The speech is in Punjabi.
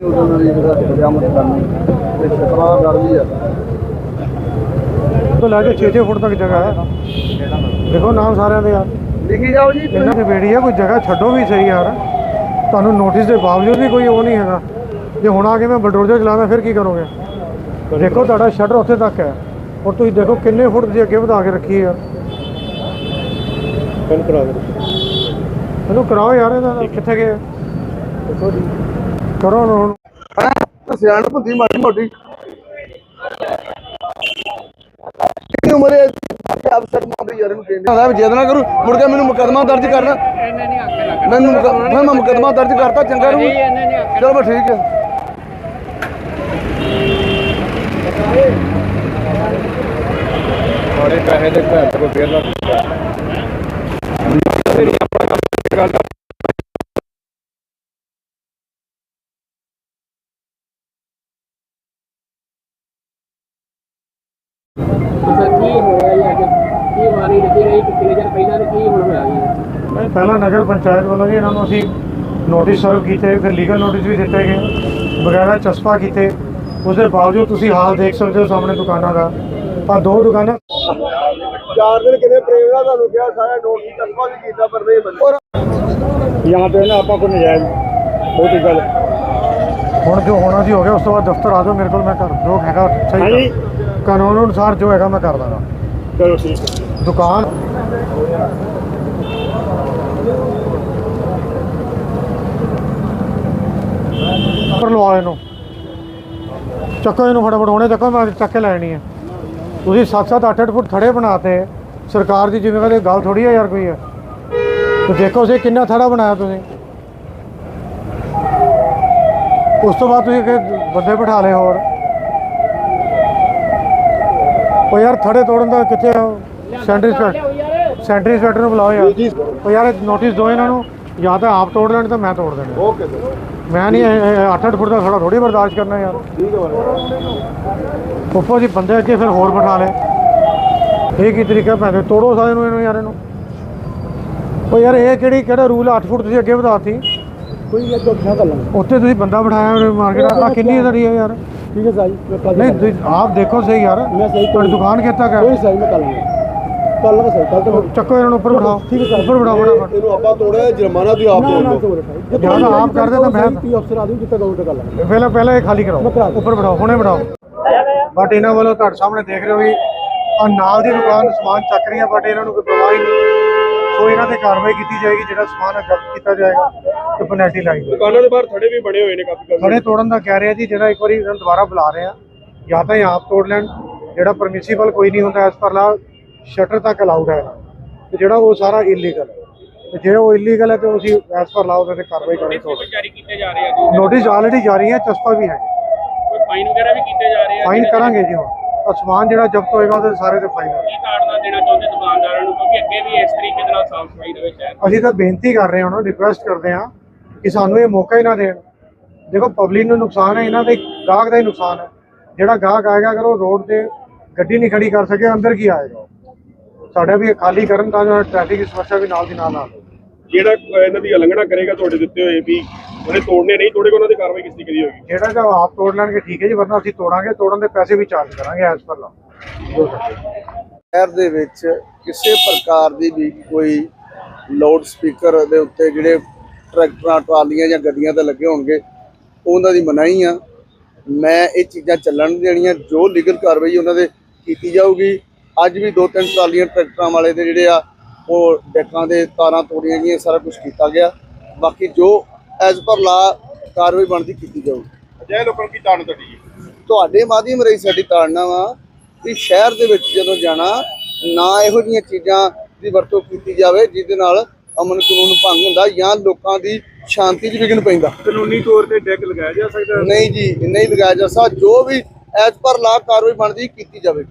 ਉਹਨਾਂ ਦੀ ਜਿਹੜਾ ਬਰਾਮਦ ਕਰਨੀ ਤੇ ਆ ਲੈ ਕੇ 6-6 ਫੁੱਟ ਤੱਕ ਜਗ੍ਹਾ ਹੈ। ਦੇਖੋ ਨਾਮ ਸਾਰਿਆਂ ਦੇ ਯਾਰ ਲਿਖੀ ਜਾਓ ਜੀ। ਇਹਨਾਂ ਦੀ ਬੇੜੀ ਹੈ ਕੋਈ ਜਗ੍ਹਾ ਛੱਡੋ ਵੀ ਸਹੀ ਯਾਰ। ਤੁਹਾਨੂੰ ਨੋਟਿਸ ਦੇ ਬਾਵਜੂਦ ਵੀ ਕੋਈ ਉਹ ਨਹੀਂ ਹੈਗਾ। ਜੇ ਹੁਣ ਆ ਕੇ ਮੈਂ ਬਲਡੋਜ਼ਰ ਚਲਾਵਾਂ ਫਿਰ ਕੀ ਕਰੋਗੇ? ਦੇਖੋ ਤੁਹਾਡਾ ਸ਼ਟਰ ਉੱਥੇ ਤੱਕ ਹੈ। ਔਰ ਤੁਸੀਂ ਦੇਖੋ ਕਿੰਨੇ ਫੁੱਟ ਦੀ ਅੱਗੇ ਵਧਾ ਕੇ ਰੱਖੀ ਹੈ ਫੋਨ ਕਰਾ ਦੇ ਇਹਨੂੰ ਕਰਾਓ ਯਾਰ ਇਹਦਾ ਕਿੱਥੇ ਗਏ ਕਰੋ ਨਾ ਹੁਣ ਸਿਆਣ ਹੁੰਦੀ ਮਾੜੀ ਮੋਟੀ। ਕਿੰਨੀ ਉਮਰ ਹੈ? ਅਫਸਰ ਮਾਂ ਯਾਰ ਨੂੰ ਕਹਿੰਦੇ। ਹੁੰਦਾ ਵੀ ਜਿੱਦ ਨਾ ਕਰੂ ਮੁੜ ਕੇ ਮੈਨੂੰ ਮੁਕਦਮਾ ਦਰਜ ਕਰਨਾ। ਮੈਨੂੰ ਮੁਕ- ਮੈਂ ਮੈਂ ਮੁਕਦਮਾ ਦਰਜ ਕਰਤਾ ਚੰਗਾ ਰਹੂ ਚਲੋ ਬਸ ਠੀਕ ਹੈ। ਬੜੇ ਪੈਸੇ ਦੇ ਘਰ ਕੋ ਫੇਰ ਲੱਗ ਕੀ ਹੋਇਆ ਜੀ ਅੱਜ ਕੀ ਵਾਰੀ ਲੱਗੀ ਰਹੀ ਕਿ ਕਿੰਨੇ ਦਿਨ ਪਹਿਲਾਂ ਤੇ ਕੀ ਹੁਣ ਹੋਇਆ ਜੀ ਪਹਿਲਾਂ ਨਗਰ ਪੰਚਾਇਤ ਵੱਲੋਂ ਜੀ ਇਹਨਾਂ ਨੂੰ ਅਸੀਂ ਨੋਟਿਸ ਸਰਵ ਕੀਤੇ ਫਿਰ ਲੀਗਲ ਨੋਟਿਸ ਵੀ ਦਿੱਤੇ ਗਏ ਵਗੈਰਾ ਚਸਪਾ ਕੀਤੇ ਉਸ ਦੇ ਬਾਵਜੂਦ ਤੁਸੀਂ ਹਾਲ ਦੇਖ ਸਕਦੇ ਹੋ ਸਾਹਮਣੇ ਦੁਕਾਨਾਂ ਦਾ ਆ ਦੋ ਦੁਕਾਨਾਂ ਚਾਰ ਦਿਨ ਕਿਨੇ ਪ੍ਰੇਮ ਦਾ ਤੁਹਾਨੂੰ ਕਿਹਾ ਸਾਰਾ ਨੋਟ ਦੀ ਤਸਮਾ ਵੀ ਕੀਤਾ ਪਰ ਨਹੀਂ ਬੰਦੇ यहाँ पे ना आपा को नजायज बहुत ही गल ਹੁਣ ਜੋ ਹੋਣਾ ਸੀ ਹੋ ਗਿਆ ਉਸ ਤੋਂ ਬਾਅਦ ਦਫ਼ਤਰ ਆ ਜਾਓ ਮੇਰੇ ਕੋਲ ਮੈਂ ਕਰ ਜੋ ਹੈਗਾ ਸਹੀ ਕਰ- ਕਾਨੂੰਨ ਅਨੁਸਾਰ ਜੋ ਹੈਗਾ ਮੈਂ ਕਰ ਦਾਂਗਾ। ਚਲੋ ਠੀਕ ਹੈ। ਦੁਕਾਨ। ਪਰ ਲਵਾ ਇਹਨੂੰ ਚੱਕੋ ਇਹਨੂੰ ਫਟਾਫਟ ਹੁਣੇ ਚੱਕੋ ਮੈਂ ਚੱਕ ਕੇ ਲੈਣੀ ਹੈ। ਤੁਸੀਂ 7-7 8-8 ਫੁੱਟ ਥੜੇ ਬਣਾਤੇ ਸਰਕਾਰ ਦੀ ਜ਼ਿੰਮੇਵਾਰੀ ਗੱਲ ਥੋੜੀ ਹੈ ਯਾਰ ਕੋਈ। ਹੈ ਤੇ ਦੇਖੋ ਤੁਸੀਂ ਕਿੰਨਾ ਥੜਾ ਬਣਾਇਆ ਤੁਸੀਂ। ਉਸ ਤੋਂ ਬਾਅਦ ਤੁਸੀਂ ਕਿ ਬੰਦੇ ਬਿਠਾ ਲਏ ਹੋਰ। ਉਹ ਯਾਰ ਥੜੇ ਤੋੜਨ ਦਾ ਕਿੱਥੇ ਸੈਂਟਰੀ ਸਪੈਕਟ ਸੈਂਟਰੀ ਸਪੈਕਟਰ ਨੂੰ ਬੁਲਾਓ ਯਾਰ। ਉਹ ਯਾਰ ਨੋਟਿਸ ਦਿਓ ਇਹਨਾਂ ਨੂੰ ਜਾਂ ਤਾਂ ਆਪ ਤੋੜ ਲੈਣ ਤਾਂ ਮੈਂ ਤੋੜ ਦੇਣਾ। ਓਕੇ ਮੈਂ ਨਹੀਂ 8-8 ਫੁੱਟ ਦਾ ਥੜਾ ਥੋੜੀ ਬਰਦਾਸ਼ਤ ਕਰਨਾ ਯਾਰ। ਠੀਕ ਹੈ ਉੱਪਰ ਦੀ ਬੰਦੇ ਅੱਗੇ ਫਿਰ ਹੋਰ ਬਿਠਾ ਲਏ। ਇਹ ਕੀ ਤਰੀਕਾ ਭੈਣੇ ਤੋੜੋ ਸਾਰੇ ਨੂੰ ਇਹਨੂੰ ਯਾਰ ਇਹਨੂੰ। ਉਹ ਯਾਰ ਇਹ ਕਿਹੜੀ ਕਿਹੜਾ ਰੂਲ 8 ਫੁੱਟ ਤੁਸੀਂ ਅੱਗੇ ਵਧਾਤੀ ਕੋਈ ਇਹ ਕਰ ਲਾਂਗੇ ਉੱਥੇ ਤੁਸੀਂ ਬੰਦਾ ਬਿਠਾਇਆ ਮਾਰਕੀਟ ਆ। ਕਿੰਨੀ ਹੈ ਯਾਰ? ਠੀਕ ਹੈ ਸਾਈ ਮੈਂ ਕੱਲ ਨਹੀਂ ਤੁਸੀਂ ਆਪ ਦੇਖੋ ਸਹੀ ਯਾਰ। ਮੈਂ ਸਹੀ ਤੁਹਾਡੀ ਦੁਕਾਨ ਕਿੱਥੇ ਤੱਕ ਕੋਈ ਹੈ ਸਾਈ ਮੈਂ ਕੱਲ ਲਾਂਗਾ ਕੱਲ ਲਾਂਗਾ ਸਾਈ ਕੱਲ ਤੋਂ ਚੱਕੋ ਇਹਨਾਂ ਨੂੰ ਉੱਪਰ ਬਿਠਾਓ। ਠੀਕ ਹੈ ਸਰ। ਉੱਪਰ ਬਿਠਾਓ ਫਟਾਫਟ। ਇਹਨੂੰ ਆਪਾਂ ਤੋੜਿਆ ਜੁਰਮਾਨਾ ਵੀ ਆਪ ਤੋੜ ਲਓ ਜਾਂ ਤਾਂ ਆਪ ਕਰਦੇ ਤਾਂ ਮੈਂ ਪੀ ਅਫਸਰ ਆਦਮੀ ਜਿੱਤੇ ਗਾਉਂਟ ਕਰ ਲਾਂਗੇ ਪਹਿਲਾਂ ਪਹਿਲਾਂ ਇਹ ਖਾਲੀ ਕਰਾਓ। ਉੱਪਰ ਬਿਠਾਓ ਹੁਣੇ ਬਿਠਾਓ। ਬਟ ਇਹਨਾਂ ਵੱਲੋਂ ਤੁਹਾਡੇ ਸਾਹਮਣੇ ਦੇਖ ਰਹੇ ਹੋ ਵੀ ਆ ਨਾਲ ਦੀ ਦੁਕਾਨ ਸਮਾਨ ਚੱਕ ਰਹੀਆਂ ਬਟ ਇਹਨਾਂ ਨੂੰ ਕੋਈ ਪਰਵਾਹ ਹੀ ਨਹੀਂ। ਸੋ ਇਹਨਾਂ ਤੇ ਕਾਰਵਾਈ ਕੀਤੀ ਜਾਏਗੀ ਜਿਹੜਾ ਸਮਾਨ ਹੈ ਜ਼ਬਤ ਕੀਤਾ ਜਾਏਗਾ ਤੇ ਪੈਨਲਟੀ ਲਾਈ ਜਾਏਗੀ। ਦੁਕਾਨਾਂ ਦੇ ਬਾਹਰ ਥੜੇ ਵੀ ਬਣੇ ਹੋਏ ਨੇ ਕਾਫੀ ਕਾਫੀ। ਖੜੇ ਤੋੜਨ ਦਾ ਕਹਿ ਰਿਹਾ ਜੀ ਜਿਹੜਾ ਇੱਕ ਵਾਰੀ ਇਹਨਾਂ ਦੁਬਾਰਾ ਬੁਲਾ ਰਹੇ ਆ ਜਾਂ ਤਾਂ ਇਹ ਆਪ ਤੋੜ ਲੈਣ ਜਿਹੜਾ ਪਰਮਿਸਿਬਲ ਕੋਈ ਨਹੀਂ ਹੁੰਦਾ ਐਸ ਪਰ ਲਾ ਸ਼ਟਰ ਤੱਕ ਅਲਾਉਡ ਹੈ। ਤੇ ਜਿਹੜਾ ਉਹ ਸਾਰਾ ਇਲੀਗਲ ਹੈ। ਤੇ ਜੇ ਉਹ ਇਲੀਗਲ ਹੈ ਤੇ ਅਸੀਂ ਐਸ ਪਰ ਲਾ ਉਹਦੇ ਤੇ ਕਾਰਵਾਈ ਕਰਾਂਗੇ ਜਾਰੀ ਕੀਤੇ ਜਾ ਰਹੇ ਆ ਨੋਟਿਸ ਆਲਰੇਡੀ ਜਾਰੀ ਹੈ ਚਸਪਾ ਵੀ ਹੈ। ਕੋਈ ਫਾਈਨ ਵਗੈਰਾ ਵੀ ਕੀਤੇ ਜਾ ਰਹੇ ਆ ਫਾਈਨ ਕਰਾਂਗੇ ਜੀ ਹੁਣ। ਸਮਾਨ ਜਿਹੜਾ ਜ਼ਬਤ ਹੋਏਗਾ ਉਹਦੇ ਸਾਰੇ ਤੇ ਫਾਈਨ ਕੀ ਤਾੜਨਾ ਦੇਣਾ ਚਾਹੁੰਦੇ ਦੁਕਾਨਦਾਰਾਂ ਨੂੰ? ਕਿਉਂਕਿ ਅੱਗੇ ਵੀ ਇਸ ਤਰੀਕੇ ਦੇ ਨਾਲ ਸਾਫ਼ ਸਫ਼ਾਈ ਦੇ ਵਿੱਚ ਹੈ। ਅਸੀਂ ਤਾਂ ਬੇਨਤੀ ਕਰ ਰਹੇ ਹਾਂ ਉਹਨਾਂ ਨੂੰ ਰਿਕੁਐਸਟ ਕਰਦੇ ਹਾਂ ਕਿ ਸਾਨੂੰ ਇਹ ਮੌਕਾ ਹੀ ਨਾ ਦੇਣ। ਦੇਖੋ ਪਬਲਿਕ ਨੂੰ ਨੁਕਸਾਨ ਹੈ ਇਹਨਾਂ ਦੇ ਗਾਹਕ ਦਾ ਹੀ ਨੁਕਸਾਨ ਹੈ। ਜਿਹੜਾ ਗਾਹਕ ਆਏਗਾ ਅਗਰ ਉਹ ਰੋਡ ਤੇ ਗੱਡੀ ਨਹੀਂ ਖੜੀ ਕਰ ਸਕੇ ਅੰਦਰ ਕੀ ਆਏਗਾ ਸਾਡਾ ਵੀ ਖਾਲੀ ਕਰਨ ਤਾਂ ਜੋ ਟ੍ਰੈਫਿਕ ਦੀ ਸਮੱਸਿਆ ਵੀ ਨਾਲ ਦੀ ਨਾਲ ਆ ਜਿਹੜਾ ਇਹਨਾਂ ਦੀ ਉਲੰਘਣਾ ਕਰੇਗਾ ਤੁਹਾਡੇ ਦਿੱਤੇ ਹੋਏ ਵੀ ਉਹਨੇ ਤੋੜਨੇ ਨਹੀਂ ਤੋੜੇਗਾ ਉਹਨਾਂ ਦੀ ਕਾਰਵਾਈ ਕਿਸ ਤਰੀਕੇ ਦੀ ਹੋਏਗੀ? ਜਿਹੜਾ ਤਾਂ ਆਪ ਤੋੜ ਲੈਣਗੇ ਠੀਕ ਹੈ ਜੀ ਵਰਨਾ ਅਸੀਂ ਤੋੜਾਂਗੇ ਤੋੜਨ ਦੇ ਪੈਸੇ ਵੀ ਚਾਰਜ ਕਰਾਂਗੇ ਐਸ ਪਰ ਲਾ ਸ਼ਹਿਰ ਦੇ ਵਿੱਚ ਕਿਸੇ ਪ੍ਰਕਾਰ ਦੀ ਵੀ ਕੋਈ ਲਾਊਡ ਸਪੀਕਰ ਦੇ ਉੱਤੇ ਜਿਹੜੇ ਟਰੈਕਟਰਾਂ ਟਰਾਲੀਆਂ ਜਾਂ ਗੱਡੀਆਂ ਤੇ ਲੱਗੇ ਹੋਣਗੇ ਉਹਨਾਂ ਦੀ ਮਨਾਹੀ ਆ। ਮੈਂ ਇਹ ਚੀਜ਼ਾਂ ਚੱਲਣ ਨਹੀਂ ਦੇਣੀਆਂ ਜੋ ਲੀਗਲ ਕਾਰਵਾਈ ਉਹਨਾਂ ਦੇ ਕੀਤੀ ਜਾਊਗੀ ਅੱਜ ਵੀ ਦੋ ਤਿੰਨ ਟਰਾਲੀਆਂ ਟਰੈਕਟਰਾਂ ਵਾਲੇ ਦੇ ਜਿਹੜੇ ਆ ਉਹ ਡੈਕਾਂ ਦੇ ਤਾਰਾਂ ਤੋੜੀਆਂ ਗਈਆਂ ਸਾਰਾ ਕੁਝ ਕੀਤਾ ਗਿਆ। ਬਾਕੀ ਜੋ ਐਜ਼ ਪਰ ਲਾ ਕਾਰਵਾਈ ਬਣਦੀ ਕੀਤੀ ਜਾਊਗੀ ਅਜਿਹੇ ਲੋਕਾਂ ਨੂੰ ਕੀ ਤਾੜਨ ਤੁਹਾਡੀ ਜੀ? ਤੁਹਾਡੇ ਮਾਧਿਅਮ ਰਹੀ ਸਾਡੀ ਤਾੜਨਾ ਵਾ ਕਿ ਸ਼ਹਿਰ ਦੇ ਵਿੱਚ ਜਦੋਂ ਜਾਣਾ ਨਾ ਇਹੋ ਜਿਹੀਆਂ ਚੀਜ਼ਾਂ ਦੀ ਵਰਤੋਂ ਕੀਤੀ ਜਾਵੇ ਜਿਹਦੇ ਨਾਲ ਅਮਨ ਕਾਨੂੰਨ ਭੰਗ ਹੁੰਦਾ ਜਾਂ ਲੋਕਾਂ ਦੀ ਸ਼ਾਂਤੀ 'ਚ ਵਿਘਨ ਪੈਂਦਾ। ਕਾਨੂੰਨੀ ਤੌਰ ਤੇ ਡੈਕ ਲਗਾਇਆ ਜਾ ਸਕਦਾ? ਨਹੀਂ ਜੀ ਨਹੀਂ ਲਗਾਇਆ ਜਾ ਸਕਦਾ। ਜੋ ਵੀ ਐਜ਼ ਪਰ ਲਾ ਕਾਰਵਾਈ ਬਣਦੀ ਕੀਤੀ ਜਾਵੇ।